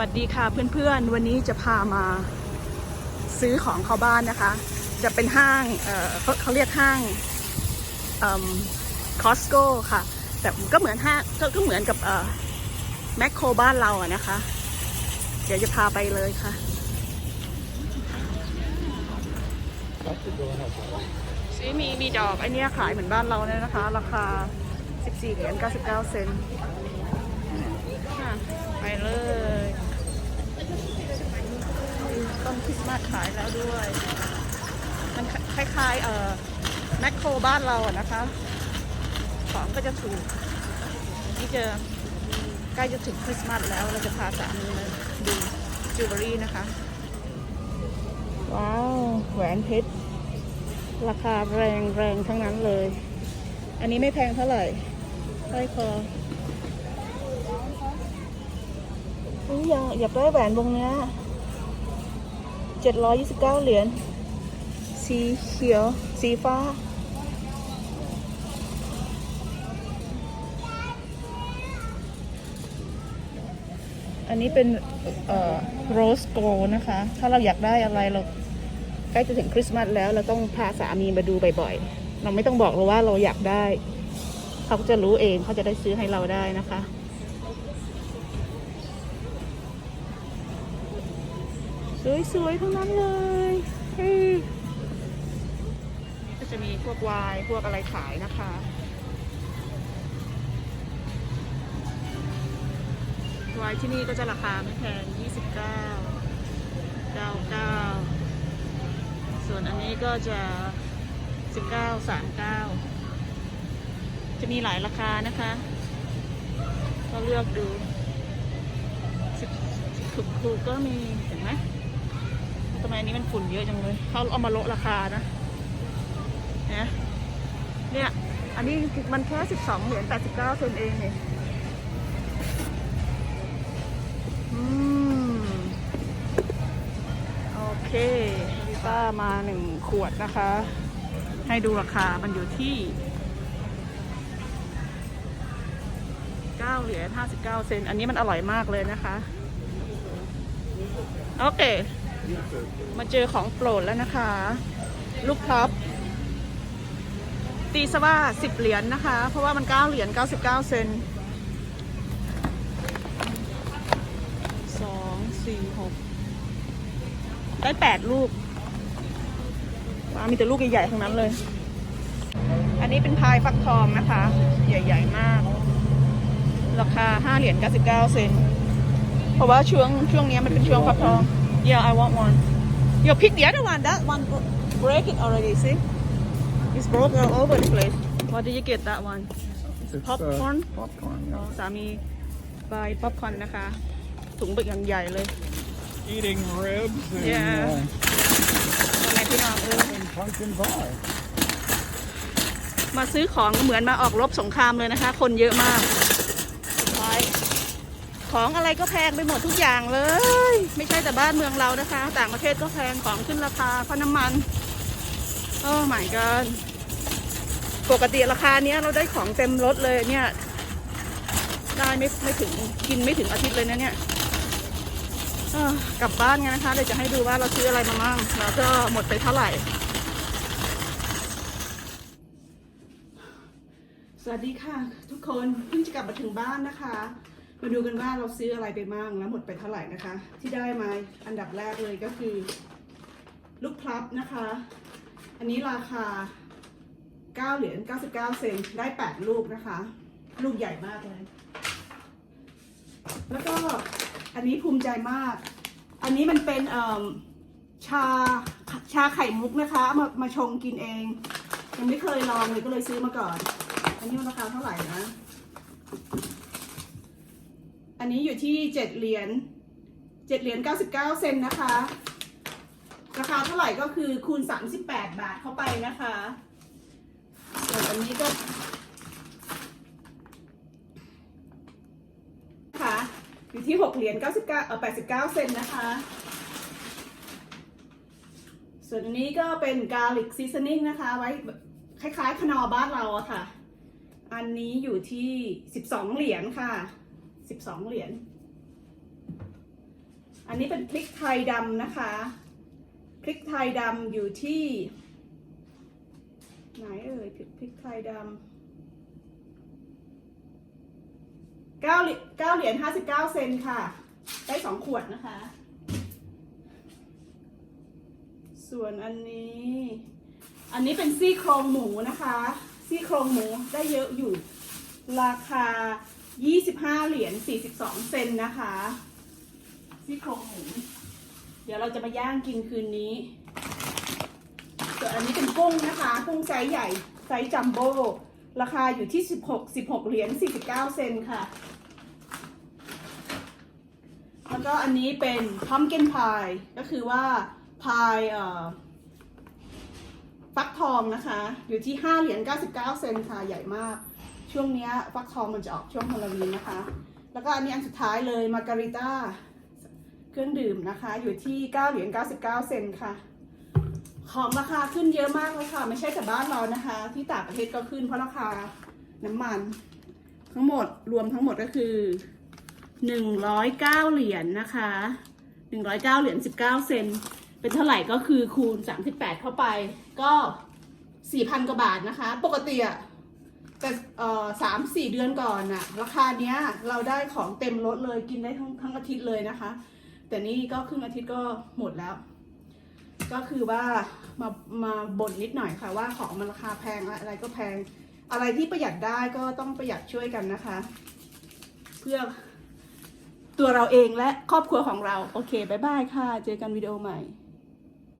วัสดีค่ะเพื่อนๆ วันนี้จะพามาซื้อของเข้าบ้านนะคะ จะเป็นห้างเเขาเขาเรียกห้างคอสโก้ค่ะ แต่ก็เหมือนห้างก็ก็เหมือนกับแมคโครบ้านเราอะนะคะ เดี๋ยวจะพาไปเลยค่ะซีมีมีดอกไอเนี้ยขายเหมือนบ้านเราเนี่ยนะคะ ราคา 14เหรียญ99 เซนต์ไปเลย ต้นคริสต์มาสขายแล้วด้วย มันคล้ายๆเอ่อแมคโครบ้านเราอะนะคะ ของก็จะถูก นี่จะใกล้จะถึงคริสต์มาสแล้วเราจะพาสามีมาดูจิวเวลรี่นะคะ ว้าวแหวนเพชรราคาแรงแรงทั้งนั้นเลย อันนี้ไม่แพงเท่าไหร่สร้อยคออุ๊ยอยากอยากได้แหวนวงเนี้ย เจ็ดร้อยยี่สิบเก้าเหรียญ สีเขียว สีฟ้า อันนี้เป็นเอ่อโรสโกนะคะ ถ้าเราอยากได้อะไรเราใกล้จะถึงคริสต์มาสแล้ว เราต้องพาสามีมาดูบ่อยๆ เราไม่ต้องบอกเราว่าเราอยากได้ เขาจะรู้เองเขาจะได้ซื้อให้เราได้นะคะ สวยๆทั้งนั้นเลยก็จะมีพวกวายพวกอะไรขายนะคะวายที่นี่ก็จะราคาไม่แพง 29 99 ส่วนอันนี้ก็จะ 19 39 จะมีหลายราคานะคะ ก็เลือกดูถูกถูกๆก็มีเห็นไหม ทำไมอันนี้มันฝุ่นเยอะจังเลยเขาเอามาโละราคานะเนี่ยเนี่ย อันนี้มันแค่12เหรียญ89เซนเองเนี่ยอืมโอเคลิต้ามาหนึ่งขวดนะคะ ให้ดูราคา มันอยู่ที่9เหรียญ59เซนอันนี้มันอร่อยมากเลยนะคะโอเค มาเจอของโปรดแล้วนะคะ ลูกพลับ ตีซะว่า10เหรียญนะคะ เพราะว่ามัน9เหรียญ99เซนสองสี่หกได้แปดลูกว้ามีแต่ลูกใหญ่ๆทั้งนั้นเลย อันนี้เป็นพายฟักทองนะคะ ใหญ่ ๆ มาก ราคาห้าเหรียญ99เซนเพราะว่าช่วงช่วงนี้มันเป็นช่วงฟักทอง Yeah I want one You pick the other one that one break it already see It's broke all over the place What did you get that one It's, Popcorn? Uh, popcorn. อ๋อ Yeah. สามีบายป๊อปคอร์นนะคะ ถุงเบึกอย่างใหญ่เลย Eating ribs and, Yeah. ทำไมพี่น้องเออ uh, and pumpkin pie. มาซื้อของเหมือนมาออกรบสงครามเลยนะคะ คนเยอะมากไป ของอะไรก็แพงไปหมดทุกอย่างเลย ไม่ใช่แต่บ้านเมืองเรานะคะ ต่างประเทศก็แพงของขึ้นราคาเพราะน้ำมันโอ้ my god ปกติราคาเนี้ยเราได้ของเต็มรถเลยเนี่ย ได้ไม่ไม่ถึงกินไม่ถึงอาทิตย์เลยนะเนี่ยกลับบ้านกันนะคะเดี๋ยวจะให้ดูว่าเราซื้ออะไรมามั่งแล้วก็หมดไปเท่าไหร่ สวัสดีค่ะ ทุกคนเพิ่งจะกลับมาถึงบ้านนะคะ มาดูกันว่าเราซื้ออะไรไปบ้างแล้วหมดไปเท่าไหร่นะคะ ที่ได้มาอันดับแรกเลยก็คือ ลูกพลับนะคะ อันนี้ราคา 9 เหรียญ99 เซนได้ 8 ลูกนะคะ ลูกใหญ่มากเลย แล้วก็อันนี้ภูมิใจมาก อันนี้มันเป็นเอ่อชาชาไข่มุกนะคะ มามาชงกินเอง ยังไม่เคยลองเลยก็เลยซื้อมาก่อน อันนี้ราคาเท่าไหร่นะ อันนี้อยู่ที่เจ็ดเหรียญเจ็ดเหรียญเก้าสิบเก้าเซนนะคะ ราคาเท่าไหร่ก็คือคูณสามสิบแปดบาทเข้าไปนะคะส่วนอันนี้ก็นะคะอยู่ที่หกเหรียญเก้าสิบเก้าเออแปดสิบเก้าเซนนะคะ ส่วนนี้ก็เป็นกาลิกซีซันนิ่งนะคะ ไว้คล้ายๆขนอบ้านเราอะค่ะ อันนี้อยู่ที่สิบสองเหรียญค่ะ สิบสองเหรียญ อันนี้เป็นพริกไทยดำนะคะ พริกไทยดำอยู่ที่ ไหนเอ่ยพริกไทยดำเก้าเหรียญเก้าเหรียญห้าสิบเก้าเซนค่ะ ได้สองขวดนะคะ ส่วนอันนี้ อันนี้เป็นซี่โครงหมูนะคะ ซี่โครงหมูได้เยอะอยู่ ราคา 25 เหรียญ 42 เซนนะคะซี่โครงหมูเดี๋ยวเราจะมาย่างกินคืนนี้ส่วนอันนี้เป็นกุ้งนะคะกุ้งไซส์ใหญ่ไซส์จัมโบ้ราคาอยู่ที่ 16 16 เหรียญ 49 เซนค่ะ แล้วก็อันนี้เป็น pumpkin pie ก็คือว่าพายเอ่อฟักทองนะคะ อยู่ที่ 5 เหรียญ 99 เซนค่ะ ใหญ่มาก ช่วงเนี้ยฟักทองมันจะออกช่วงฮาโลวีนนะคะ แล้วก็อันนี้อันสุดท้ายเลยมาการิต้าเครื่องดื่มนะคะ อยู่ที่ 9 เหรียญ 99 เซนค่ะ ของราคาขึ้นเยอะมากเลยค่ะ ไม่ใช่แต่บ้านเรานะคะ ที่ต่างประเทศก็ขึ้นเพราะราคาน้ำมัน ทั้งหมดรวมทั้งหมดก็คือ 109 เหรียญนะคะ 109 เหรียญ 19 เซนเป็นเท่าไหร่ก็คือคูณ 38 เข้าไปก็ 4,000 กว่าบาทนะคะ ปกติอะ แต่สามสี่เดือนก่อนน่ะราคาเนี้ยเราได้ของเต็มรถเลยกินได้ทั้งทั้งอาทิตย์เลยนะคะ แต่นี่ก็ครึ่งอาทิตย์ก็หมดแล้ว ก็คือว่ามามาบ่นนิดหน่อยค่ะว่าของมันราคาแพงอะไรก็แพง อะไรที่ประหยัดได้ก็ต้องประหยัดช่วยกันนะคะ เพื่อตัวเราเองและครอบครัวของเรา โอเคบายบายค่ะ เจอกันวิดีโอใหม่